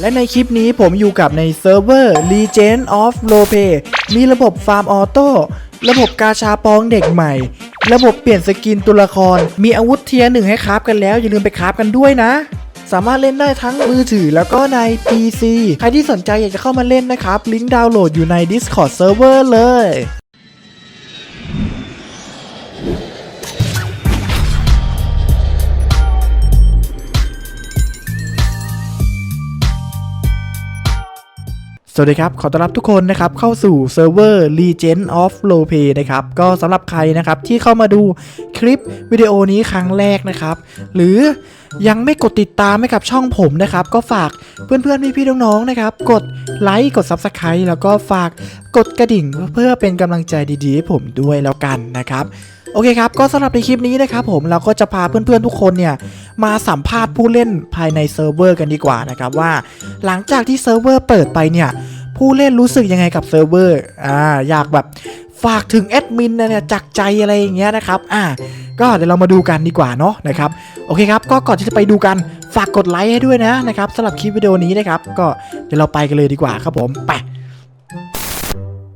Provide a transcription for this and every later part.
และในคลิปนี้ผมอยู่กับในเซิร์ฟเวอร์ Legend of r o l e p l a y มีระบบฟาร์มออโต้ระบบกาชาปองเด็กใหม่ ระบบเปลี่ยนสกินตัวละคร มีอาวุธเทียร์หนึ่งให้คราฟกันแล้ว อย่าลืมไปคราฟกันด้วยนะ สามารถเล่นได้ทั้งมือถือแล้วก็ใน PC ใครที่สนใจอยากจะเข้ามาเล่นนะครับ ลิงก์ดาวน์โหลดอยู่ใน Discord Server เลย สวัสดีครับ ขอต้อนรับทุกคนนะครับเข้าสู่เซิร์ฟเวอร์ Legend of r o l e นะครับ ก็สำหรับใครนะครับที่เข้ามาดูคลิปวิดีโอนี้ครั้งแรกนะครับ หรือยังไม่กดติดตามให้กับช่องผมนะครับ ก็ฝากเพื่อนๆ พี่ๆ น้องๆ นะครับ กดไลค์กด Subscribe แล้วก็ฝากกดกระดิ่งเพื่อเป็นกำลังใจดีๆ ให้ผมด้วยแล้วกันนะครับโอเคครับ ก็สำหรับในคลิปนี้นะครับผมเราก็จะพาเพื่อนๆทุกคนเนี่ย มาสัมภาษณ์ผู้เล่นภายในเซิร์ฟเวอร์กันดีกว่านะครับว่า หลังจากที่เซิร์ฟเวอร์เปิดไปเนี่ยผู้เล่นรู้สึกยังไงกับเซิร์ฟเวอร์อ่าอยากแบบฝากถึงแอดมินนะเนี่ยจากใจอะไรอย่างเงี้ยนะครับอ่าก็เดี๋ยวเรามาดูกันดีกว่าเนาะนะครับโอเคครับก็ก่อนที่จะไปดูกันฝากกดไลค์ให้ด้วยนะนะครับสำหรับคลิปวิดีโอนี้นะครับก็เดี๋ยวเราไปกันเลยดีกว่าครับผมไป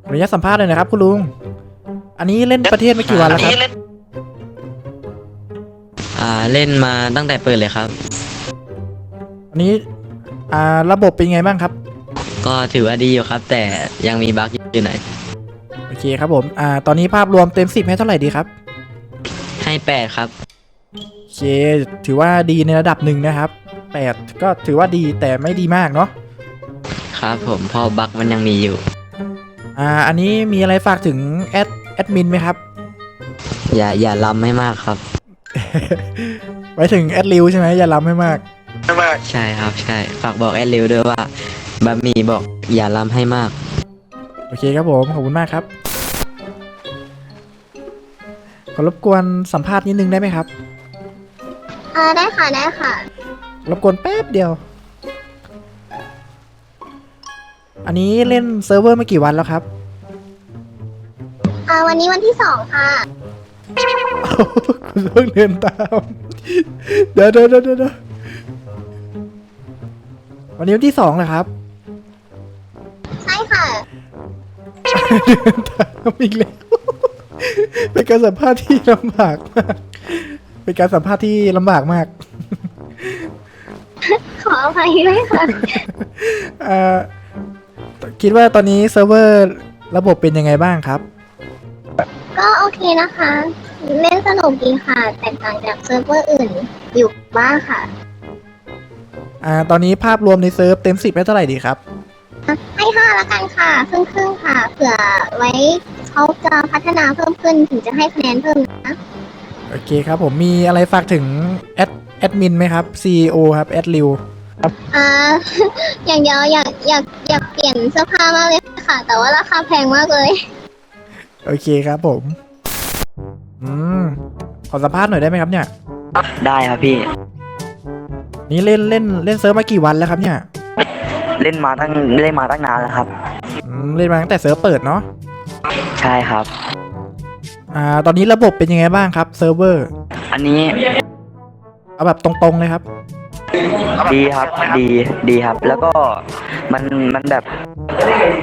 ขออนุญาตสัมภาษณ์เลยนะครับคุณลุง อันนี้เล่นประเทศไมากี่วันแล้วครับ อ่าเล่นมาตั้งแต่เปิดเลยครับ อันนี้อ่าระบบเป็นไงบ้างครับ ก็ถือว่าดีอยู่ครับ แต่ยังมีบั๊กอยู่หน่อยโอเคครับผมอ่าตอนนี้ภาพรวมเต็ม 10 ให้เท่าไหร่ดีครับให้แปดครับโอเคถือว่าดีในระดับหนึ่งนะครับ 8 ก็ถือว่าดีแต่ไม่ดีมากเนาะครับ ผมเพอบั๊กมันยังมีอยู่ อ่าอันนี้มีอะไรฝากถึงแอดแอดมินไหมครับ อย่าอย่าล้ำให้มากครับ ไว้ถึงแอดริวใช่ไหมอย่าล้ำให้มากใช่ครับใช่ ฝากบอกแอดริวด้วยว่าบะหมี่บอกอย่าล้ำให้มาก โอเคครับผม ขอบคุณมากครับ ขอรบกวนสัมภาษณ์นิดนึงได้ไหมครับ เออได้ค่ะได้ค่ะ รบกวนแป๊บเดียว อันนี้เล่นเซิร์ฟเวอร์มากี่วันแล้วครับ เออวันนี้วันที่สองค่ะ คุณต้องเดินตาม เดี๋ยวเดี๋ยวเดี๋ยวเดี๋ยววันนี้วันที่สองนะครับ ใช่ค่ะ เดินตามอีกแล้ว เป็นการสัมภาษณ์ที่ลำบากมาก เป็นการสัมภาษณ์ที่ลำบากมาก ขออภัยด้วยค่ะ เอ่อคิดว่าตอนนี้เซิร์ฟเวอร์ระบบเป็นยังไงบ้างครับ ก็โอเคนะคะ เล่นสนุกดีค่ะ แตกต่างจากเซิร์ฟเวอร์อื่นอยู่บ้างค่ะ อ่า ตอนนี้ภาพรวมในเซิร์ฟเต็มสิบให้เท่าไหร่ดีครับ ให้ห้าละกันค่ะ ครึ่งครึ่งๆค่ะ เผื่อไว้เขาจะพัฒนาเพิ่มขึ้นถึงจะให้คะแนนเพิ่มนะ โอเคครับผมมีอะไรฝากถึงแอดแอดมินไหมครับ CEO ครับแอดริวอ่า อย่างเดียวอยากอยากอยากเปลี่ยนเสื้อผ้ามากเลยค่ะ แต่ว่าราคาแพงมากเลย โอเคครับผม อืม ขอสัมภาษณ์หน่อยได้ไหมครับเนี่ย ได้ครับพี่ นี่เล่นเล่นเล่นเซิร์ฟมากี่วันแล้วครับเนี่ยเล่นมาตั้งเล่นมาตั้งนานแล้วครับ อืมเล่นมาตั้งแต่เซิร์ฟเปิดเนาะ ใช่ครับ อ่า ตอนนี้ระบบเป็นยังไงบ้างครับเซิร์ฟเวอร์ อันนี้เอาแบบตรงๆเลยครับ ดีครับ ดีดีครับ แล้วก็มันมันแบบ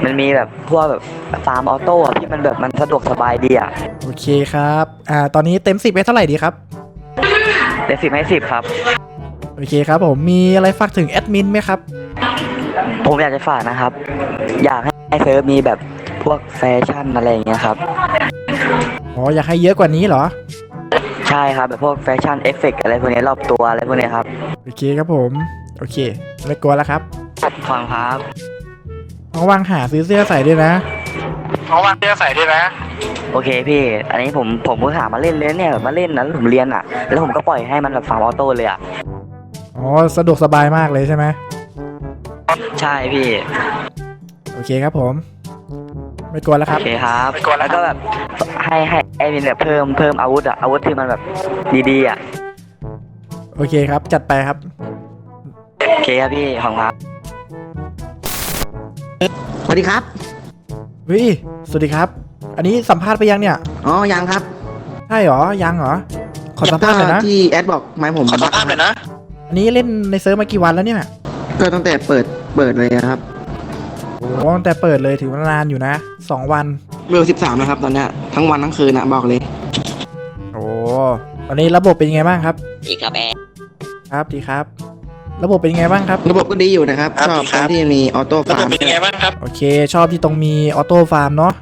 มันมีแบบพวกแบบฟาร์มออโต้อะพี่มันแบบมันสะดวกสบายดีอะโอเคครับ อ่า ตอนนี้เต็มสิบให้เท่าไหร่ดีครับเป็นสิบให้สิบครับ โอเคครับผม มีอะไรฝากถึงแอดมินไหมครับ ผมอยากจะฝากนะครับ อยากให้เซิร์ฟมีแบบพวกแฟชั่นอะไรอย่างเงี้ยครับ อ๋อ อยากให้เยอะกว่านี้เหรอ ใช่ครับแบบพวกแฟชั่นเอฟเฟกอะไรพวกนี้รอบตัวอะไรพวกนี้ครับโอเคครับผม โอเค ไม่กลัวแล้วครับฟังครับระวังหาซื้อเสื้อใส่ด้วยนะโอเคพี่ อันนี้ผมผมเพิ่งหามาเล่นเลยเนี่ยแบบมาเล่นนะแล้วผมเรียนอะ แล้วผมก็ปล่อยให้มันแบบฟาร์มออโต้เลยอะอ๋อสะดวกสบายมากเลยใช่ไหมใช่พี่ โอเคครับผม ไม่กลัวแล้วคโอรับเคครับ แล้วก็แบบ ให้ให้ไอ้มินแบบเพิ่มเพิ่มอาวุธอะอาวุธที่มันแบบดีๆอะโอเคครับ จัดไปครับ โอเคครับพี่ของครับสวัสดีครับเฮ้ยสวัสดีครับ อันนี้สัมภาษณ์ไปยังเนี่ย อ๋อ ยังครับใช่เหรอ ยังเหรอ ขอสัมภาษณ์หน่อยนะ ที่แอดบอกหมายผมขอสัมภาษณ์หน่อยนะ อันนี้เล่นในเซิร์ฟมากี่วันแล้วเนี่ย ก็ตั้งแต่เปิด เปิดเลยนะครับโอ้ตั้งแต่เปิดเลยถือว่านานอยู่นะสองวัน เบลสิบสามนะครับตอนเนี้ยทั้งวันทั้งคืนนะบอกเลย โอ้ตอนนี้ระบบเป็นยังไงบ้างครับ อีกครับแอร์ครับดีครับ ระบบเป็นยังไงบ้างครับ ระบบก็ดีอยู่นะครับชอบตรงที่มีออโต้ฟาร์มโอเค ชอบที่ตรงมีออโต้ฟาร์มเนาะ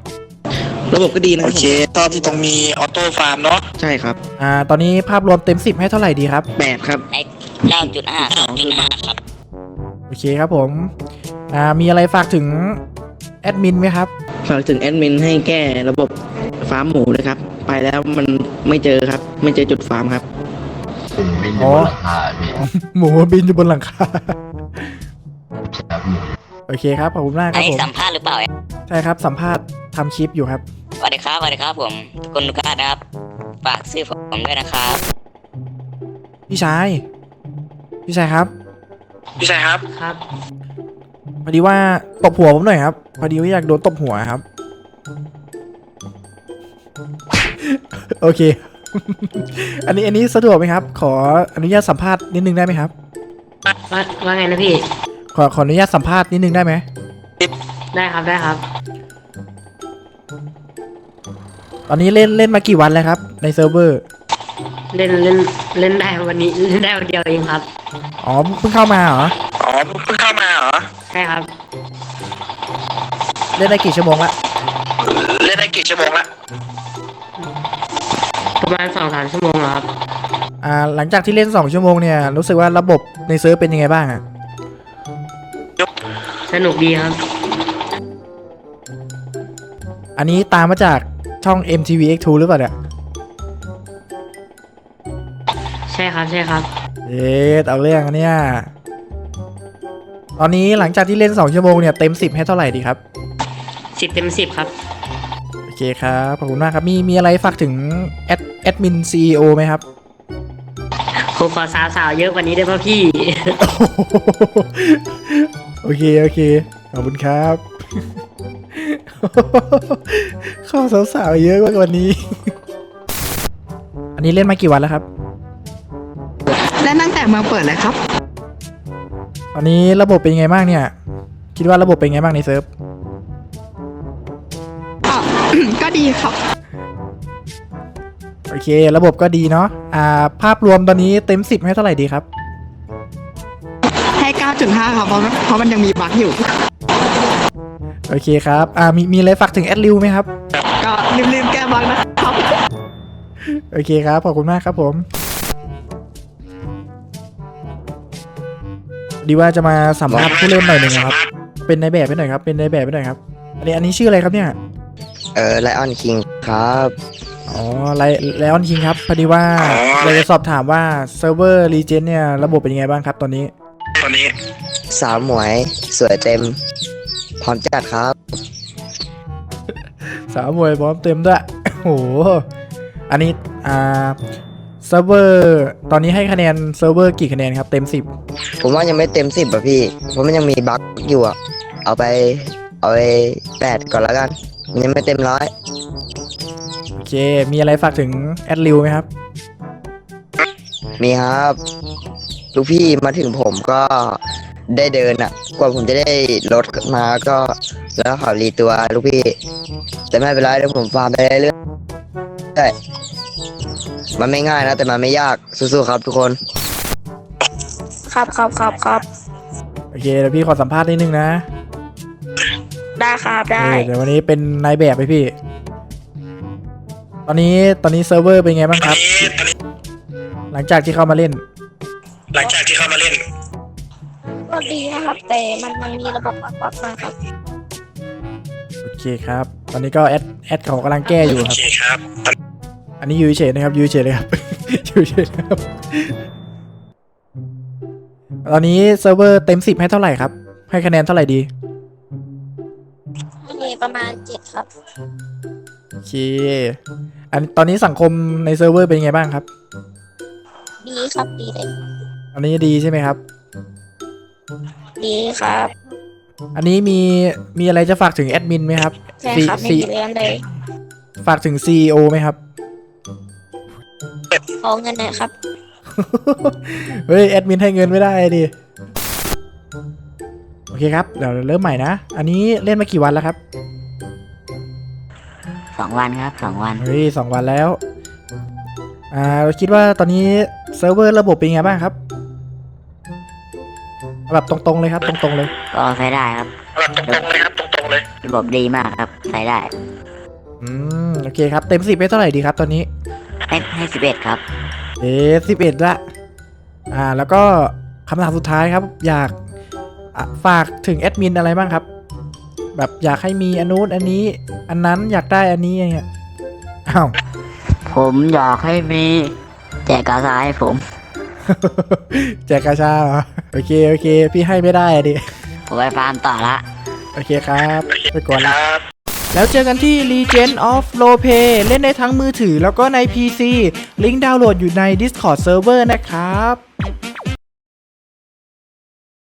ระบบก็ดีนะโอเคตอนที่ตรงมีออโต้ฟาร์มเนาะใช่ครับอ่าตอนนี้ภาพรวมเต็ม 10 ให้เท่าไหร่ดีครับ แปดครับเก้าจุดห้าสองจุดห้าครับโอเคครับผมอ่ามีอะไรฝากถึง แอดมินไหมครับ ฝากถึงแอดมินให้แก้ระบบฟาร์มหมูเลยครับ ไปแล้วมันไม่เจอครับ ไม่เจอจุดฟาร์มครับอ๋อหมูบินอยู่บนหลังคาโอเคครับ ขอบคุณมากครับผมสัมภาษณ์หรือเปล่าใช่ครับ สัมภาษณ์ทำคลิปอยู่ครับ สวัสดีครับสวัสดีครับผมทุกคนทุกท่านนะครับ ฝากซื้อผมด้วยนะครับพี่ชาย พี่ชายครับ พี่ชายครับ ครับพ อดีว่าตบหัวผมหน่อยครับ พอดีว่าอยากโดนตบหัวครับ โอเค อันนี้อันนี้สะดวกไหมครับ ขออนุญาตสัมภาษณ์นิดนึงได้ไหมครับ ว่าว่าไงนะพี่ ขอขออนุญาตสัมภาษณ์นิดนึงได้ไหมได้ครับได้ครับ ตอนนี้เล่นเล่นมากี่วันแล้วครับ ในเซิร์ฟเวอร์ เล่นเล่นเล่นได้วันนี้เล่นได้วันเดียวเองครับ อ๋อเพิ่งเข้ามาเหรอ อ๋อเพิ่งเข้ามาเหรอ ใช่ครับ เล่นได้กี่ชั่วโมงละเล่นได้กี่ชั่วโมงละประมาณสองสามชั่วโมงแล้วครับ อ่าหลังจากที่เล่นสองชั่วโมงเนี่ยรู้สึกว่าระบบในเซิร์ฟเป็นยังไงบ้างอะสนุกดีครับ อันนี้ตามมาจากช่อง MTVX2 หรือเปล่าเนี่ยใช่ครับใช่ครับ เอ๊ะเอาเรื่องอันเนี่ย ตอนนี้หลังจากที่เล่น 2 ชั่วโมงเนี่ยเต็ม 10 ให้เท่าไหร่ดีครับ สิบเต็มสิบครับ โอเคครับ ขอบคุณมากครับ มีมีอะไรฝากถึงแอดแอดมินซีโอไหมครับ ผมขอสาวสาวๆเยอะกว่านี้ได้ป่ะพี่ โอเค โอเค ขอบคุณครับ ข้อสาวๆเยอะกว่าวันนี้ อันนี้เล่นมากี่วันแล้วครับเล่นตั้งแต่เมืองเปิดเลยครับต อนนี้ระบบเป็นยังไงบ้างเนี่ย คิดว่าระบบเป็นยังไงบ้างในเซิร์ฟอะก็ดีครับ โอเค ระบบก็ดีเนาะอ่า ภาพรวมตอนนี้เต็ม10ให้เท่าไหร่ดีครับ ให้ 9.5 ครับ เพราะเพราะมันยังมีบั๊กอยู่ โอเคครับ อ่า มีมีอะไรฝากถึงแอดริวไหมครับ ก็รีบๆแก้บั๊กนะครับ โอเคครับ ขอบคุณมากครับผม ดีว่าจะมาสัมภาษณ์ผู้เล่นหน่อยหนึ่งนะครับ เป็นในแบบไปหน่อยครับ เป็นในแบบไปหน่อยครับ อันนี้อันนี้ชื่ออะไรครับเนี่ย เออไลออนคิงครับ อ๋อไลไลออนคิงครับ พอดีว่าเราจะสอบถามว่าเซิร์ฟเวอร์รีเจนเนี่ยระบบเป็นยังไงบ้างครับตอนนี้ ตอนนี้ สาวหมวย สวยเต็ม พร้อมจัดครับ สาวมวยพร้อมเต็มด้วย โอ้โห อันนี้ อ่า เซิร์ฟเวอร์ตอนนี้ให้คะแนนเซิร์ฟเวอร์กี่คะแนนครับเต็ม10ผมว่ายังไม่เต็มสิบอะพี่ เพราะมันยังมีบั๊กอยู่อะเอาไป เอาไปแปดก่อนแล้วกันมันยังไม่เต็มร้อยโอเค มีอะไรฝากถึงแอดริวไหมครับ มีครับลูกพี่มาถึงผมก็ได้เดินอะกว่าผมจะได้รถมาก็แล้วเขารีตัวลูกพี่ แต่ไม่เป็นไรเดี๋ยวผมฟาร์มไปเรื่อยๆได้ มันไม่ง่ายนะ แต่มันไม่ยากสู้ๆครับทุกคน ครับครับครับครับโอเคเดี๋ยวพี่ขอสัมภาษณ์นิดนึงนะได้ครับได้ เออเดี๋ยววันนี้เป็นนายแบบไปพี่ ตอนนี้ตอนนี้เซิร์ฟเวอร์เป็นไงบ้างครับ หลังจากที่เข้ามาเล่น หลังจากที่เข้ามาเล่น ก็ดีนะครับ แต่มันมันมีระบบปักปักมาครับ โอเคครับ ตอนนี้ก็แอดแอดเขากำลังแก้อยู่โอครับ เคครับ อันนี้อยูเฉยๆนะครับอยูเฉยๆเลยครับอยูเฉยๆนะครับตอนนี้เซิร์ฟเวอร์เต็มสิบให้เท่าไหร่ครับ ให้คะแนนเท่าไหร่ดีมีประมาณเจ็ดครับโอเคอันตอนนี้สังคมในเซิร์ฟเวอร์เป็นยังไงบ้างครับ ดีครับดีเลยอันนี้ดีใช่ไหมครับ ดีครับ อันนี้มีมีอะไรจะฝากถึงแอดมินไหมครับใช่ครับไม่ซีมีเรื่องเลย ฝากถึง CEO ไหมครับ ขอเงินหน่อยครับ เฮ้ยแอดมินให้เงินไม่ได้ดิ โอเคครับ เดี๋ยวเริ่มใหม่นะ อันนี้เล่นมากี่วันแล้วครับ สองวันครับสองวัน เฮ้ยสองวันแล้ว อ่าเราคิดว่าตอนนี้เซิร์ฟเวอร์ระบบเป็นไงบ้างครับ แบบตรงๆเลยครับ ตรงๆเลย ก็ใช้ได้ครับ แบบตรงๆเลยครับ ตรงๆเลย ระบบดีมากครับ ใช้ได้ อืม โอเคครับ เต็มสิบไปเท่าไหร่ดีครับตอนนี้ ให้ให้สิบเอ็ดครับ เอ๊สิบเอ็ดละอ่าแล้วก็คำถามสุดท้ายครับ อยากอะฝากถึงแอดมินอะไรบ้างครับ แบบอยากให้มีอันนู้นอันนี้ อันนั้นอยากได้อันนี้อะไรเงี้ยอ้าว ผมอยากให้มีแจกกาซาให้ผม แจกกาชาเหรอโอเคโอเค พี่ให้ไม่ได้อะดิ ผมไปฟาร์มต่อละ โอเคครับ ไปก่อนคละรับ แล้วเจอกันที่ Legend of r o l e p l a y เล่นได้ทั้งมือถือแล้วก็ใน PC ลิงก์ดาวน์โหลดอยู่ใน Discord Server นะครับ